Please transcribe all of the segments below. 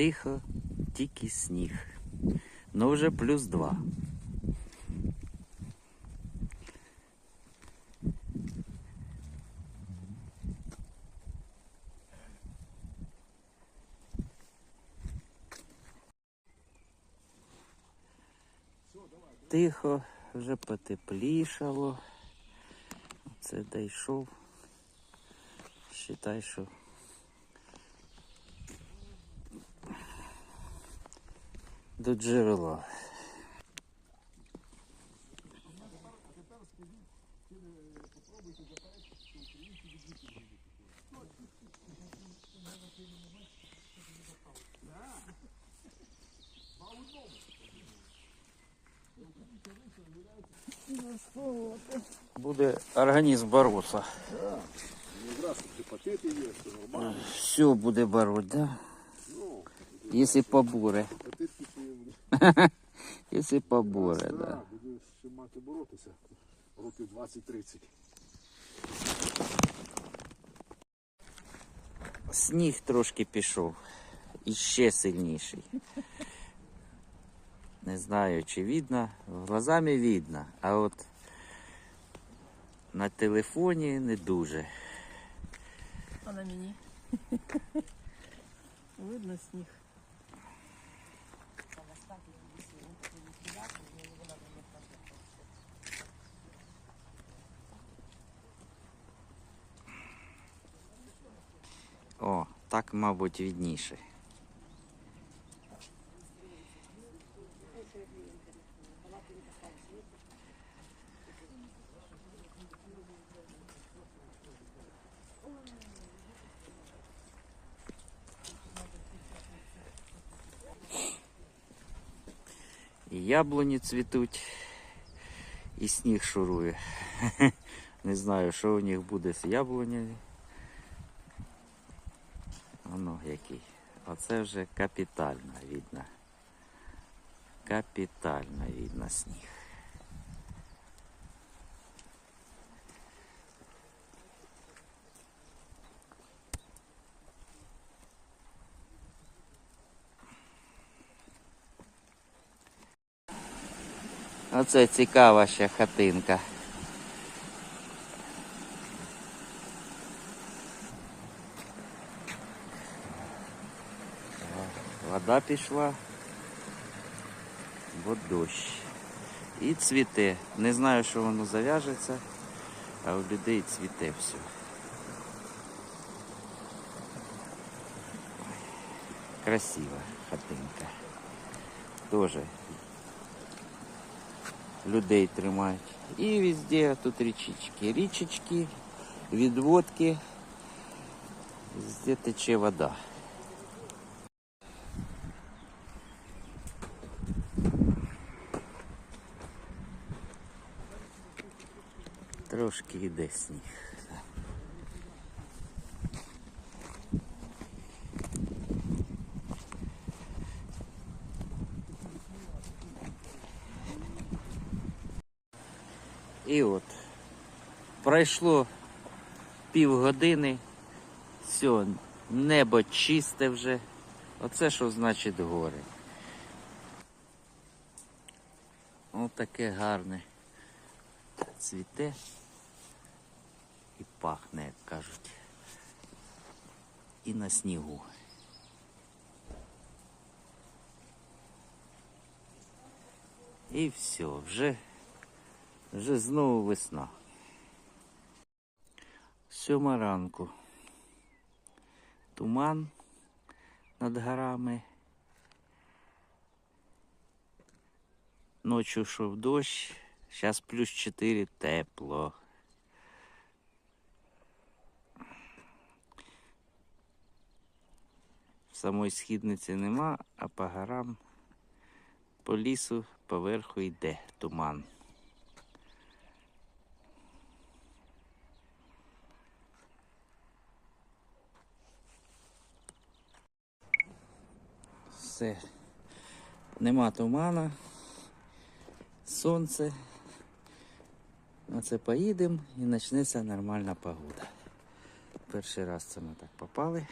Тихо, тільки сніг. Ну вже плюс два. Тихо, вже потеплішало. Це дійшов. Считай, що до джерела. Буде організм боротися. Є, все буде бороть, да? Якщо побуре. Якщо побуре, Да, да. Буде ще мати боротися. Років 20-30. Сніг трошки пішов. І ще сильніший. Не знаю, чи видно. Глазами видно, а от на телефоні не дуже. А на мені. Видно сніг. Так, мабуть, відніше. І яблуні цвітуть, і сніг шурує. Не знаю, що у них буде з яблунями. Воно який. Оце вже капітально видно. Капітально видно сніг. Оце цікава ще хатинка. Вода пішла, бо дощ. І цвіте. Не знаю, що воно зав'яжеться, а у людей цвіте все. Красива хатинка. Тоже людей тримають. І везде тут річечки. Річечки, відводки. Везде тече вода. Трошки йде сніг. І от пройшло півгодини, все, небо чисте вже. Оце що значить гори. Ось таке гарне цвіте пахне, як кажуть. І на снігу. І все, вже, вже знову весна. Сьома ранку. Туман над горами. Ночью йшов дощ, зараз плюс 4 тепло. Самої східниці нема, а по горам, по лісу поверху йде туман. Все. Нема тумана, сонце. На це поїдемо і почнеться нормальна погода. Перший раз це ми так попали.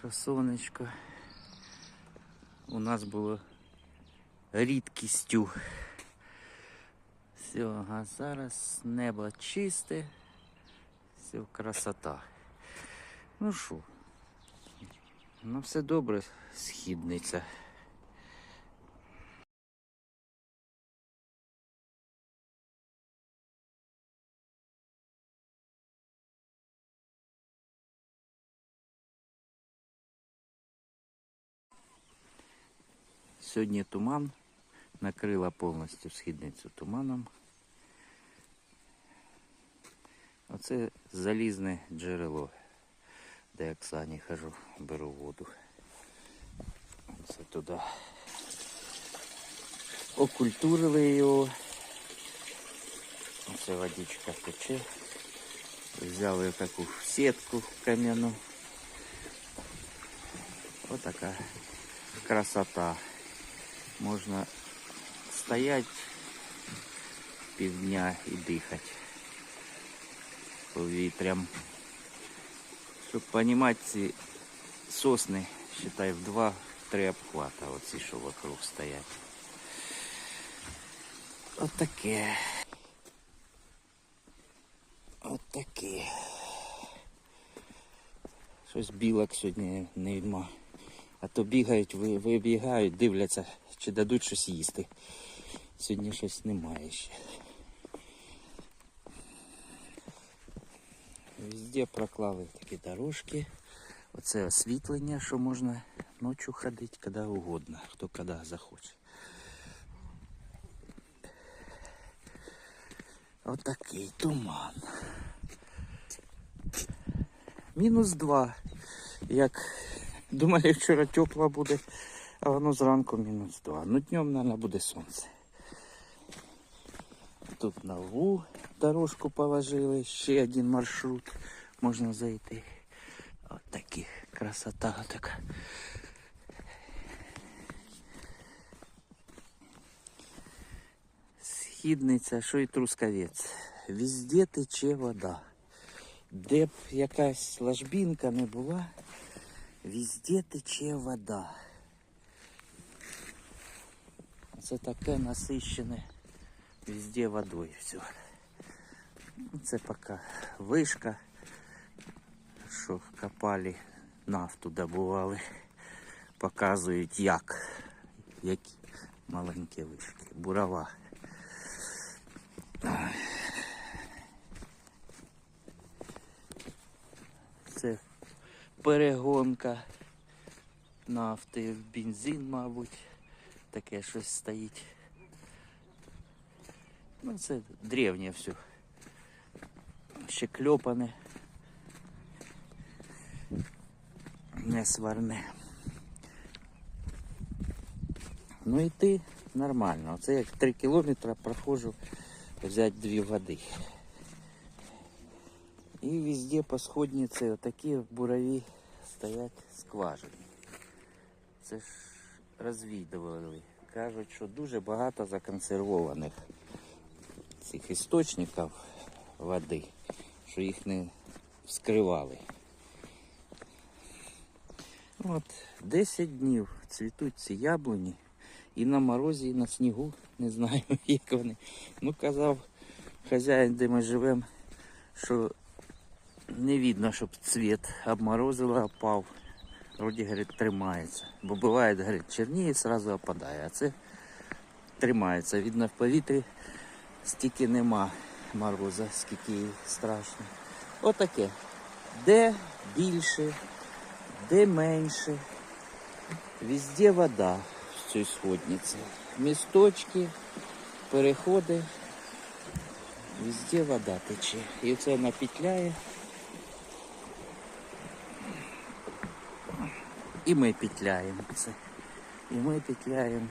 Що сонечко у нас було рідкістю. Все, а зараз небо чисте, все красота. Ну що, ну все добре, східниця. Сьогодні туман накрила повністю східницю туманом. Оце залізне джерело, де я к Сані хожу, беру воду. Це туди. Окультурили його. Оце водичка тече. Взяли таку сітку кам'яну. Отака красота. Можна стоять півдня і дихати повітрям. Щоб розуміти, ці сосни, считай, в два-три обхвата, оці, що вокруг стоять. От таке. От таке. Щось білок сьогодні нема. А то бігають, вибігають, дивляться, чи дадуть щось їсти. Сьогодні щось немає ще. Везде проклали такі дорожки. Оце освітлення, що можна ночі ходити, коли угодно, хто коли захоче. Отакий туман. Мінус два. Як думали, вчора тепло буде, а воно зранку мінус два. Ну днем, мабуть, буде сонце. Тут нову дорожку положили, ще один маршрут можна зайти. От такі красота така. Східниця, що і трускавець. Везде тече вода. Де б якась ложбінка не була, везде тече вода. Це таке насищене везде водою все. Це поки вишка, що копали, нафту добували, показують як, які маленькі вишки, бурова. Це перегонка нафти в бензин, мабуть, таке щось стоїть. Ну, це древнє все. Ще кльопане. Не сварне. Ну йти нормально. Оце як 3 кілометри проходжу взяти дві води. І везде по сходниці отакі бурові стоять скважини. Це ж розвідували. Кажуть, що дуже багато законсервованих цих істочників води, що їх не вскривали. От, 10 днів цвітуть ці яблуні і на морозі, і на снігу, не знаю, як вони. Ну, казав хазяїн, де ми живемо, що не видно, щоб цвіт обморозило, опав. Вроді, говорить, тримається. Бо буває, говорить, черніє, сразу опадає. А це тримається. Видно, в повітрі стільки нема мороза, скільки страшно. Отаке. Де більше, де менше. Везде вода в цій сходниці. Місточки, переходи. Везде вода тече. І це вона петляє. І ми петляємо це. І ми петляємо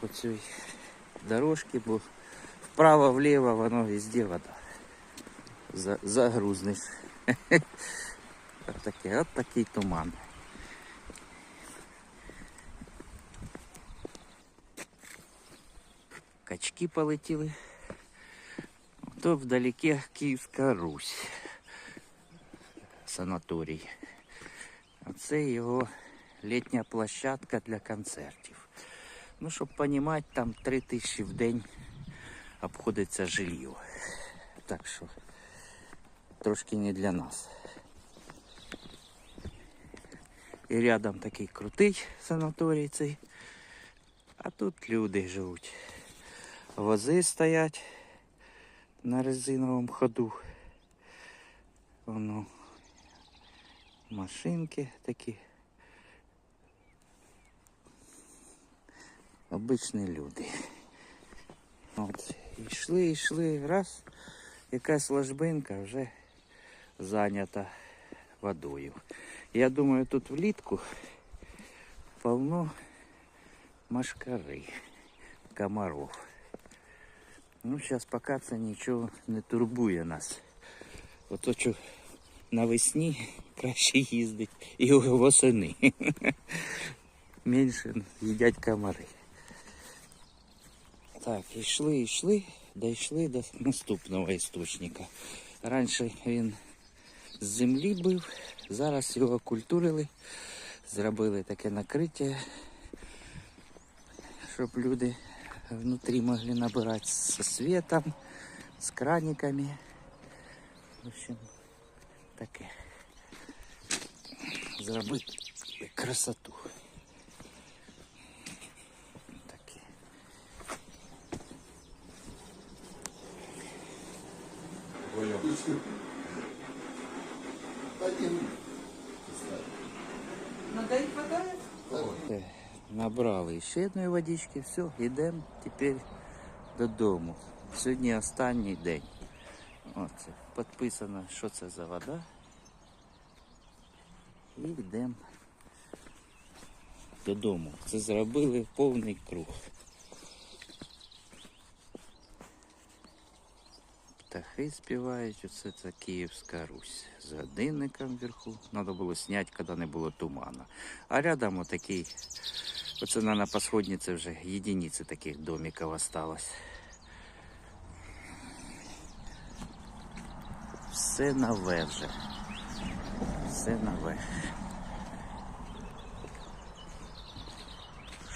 по цій дорожці, бо вправо-вліво воно везде вода. За, загрузнеш. От таке, от такий туман. Качки полетіли. То вдалеке Київська Русь. Санаторій. Це його літня площадка для концертів. Ну, щоб розуміти, там 3 тисячі в день обходиться жилье. Так що трошки не для нас. І рядом такий крутий санаторій цей. А тут люди живуть. Вози стоять на резиновому ходу. Воно машинки такі. Обичні люди. От, йшли, йшли, раз, якась ложбинка вже зайнята водою. Я думаю, тут влітку повно машкари, комаров. Ну, зараз поки це нічого не турбує нас. Ото що навесні краще їздить і восени. Менше їдять комари. Так, йшли, йшли, дійшли до наступного істочника. Раніше він з землі був, зараз його культурили, зробили таке накриття, щоб люди внутрі могли набирати зі світом, з краниками. В общем, таке. Зробити красоту. Таке. Е, Набрали ще одної водички, все, йдемо тепер додому. Сьогодні останній день. Оце, підписано, що це за вода. І йдемо додому. Це зробили повний круг. Птахи співають, оце це Київська Русь. З годинником вверху. Треба було зняти, коли не було туману. А рядом отакий, оце на посходні це вже єдиниці таких домиків осталось. Все нове вже. Все нове.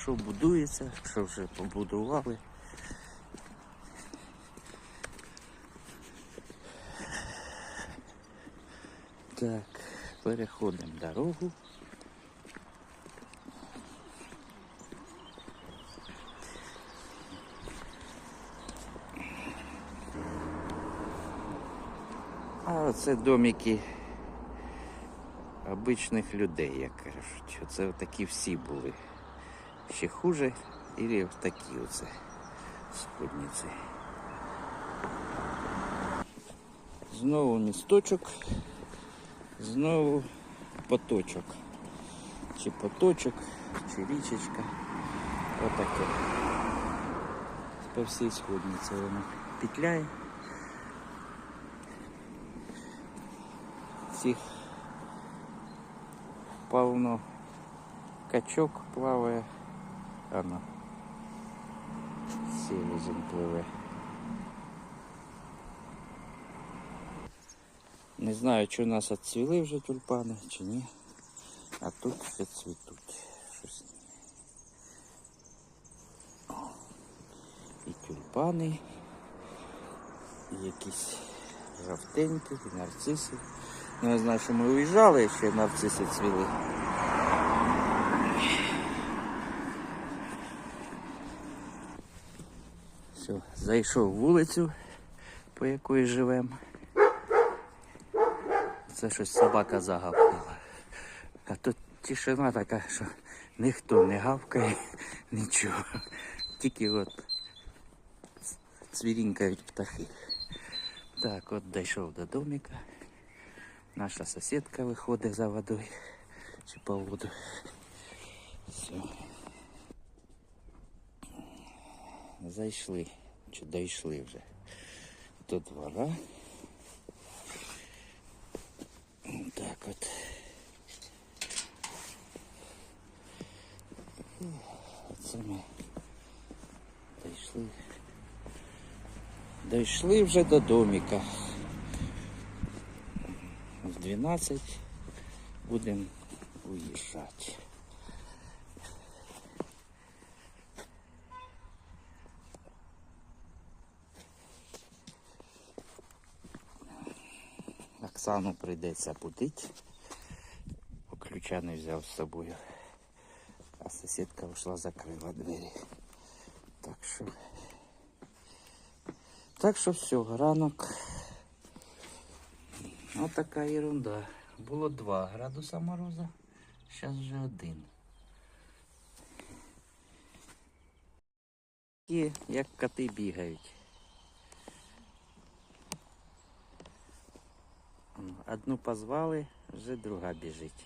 Що будується, що вже побудували. Так, переходимо дорогу. А оце домики обичних людей, як кажуть. Оце такі всі були. Ще хуже, і такі оце сходниці. Знову місточок, знову поточок. Чи поточок, чи річечка. Отаке. По всій сходниці воно петляє. Цих повно качок плаває, ано селезень пливе. Не знаю, чи у нас відцвіли вже тюльпани, чи ні. А тут ще цвітуть. Щось. І тюльпани, і якісь жовтенькі, і нарциси. Ну, я знаю, що ми уїжджали, ще нарциси цвіли. Все, зайшов вулицю, по якої живемо. Це щось собака загавкала. А тут тишина така, що ніхто не гавкає, нічого. Тільки от цвірінькають птахи. Так, от дійшов до домика. Наша сусідка виходить за водою чи по воду. Все. Зайшли, чи дійшли вже до двора. Так от. Оце ми дійшли. Дійшли вже до домика. В 12 будемо уїжджати. Оксану прийдеться будити. Бо ключа не взяв з собою. А сусідка вийшла, закрила двері. Так що. Так що все, ранок. Ось така ерунда. Було 2 градуса мороза, зараз вже один. І як коти бігають. Одну позвали, вже друга біжить.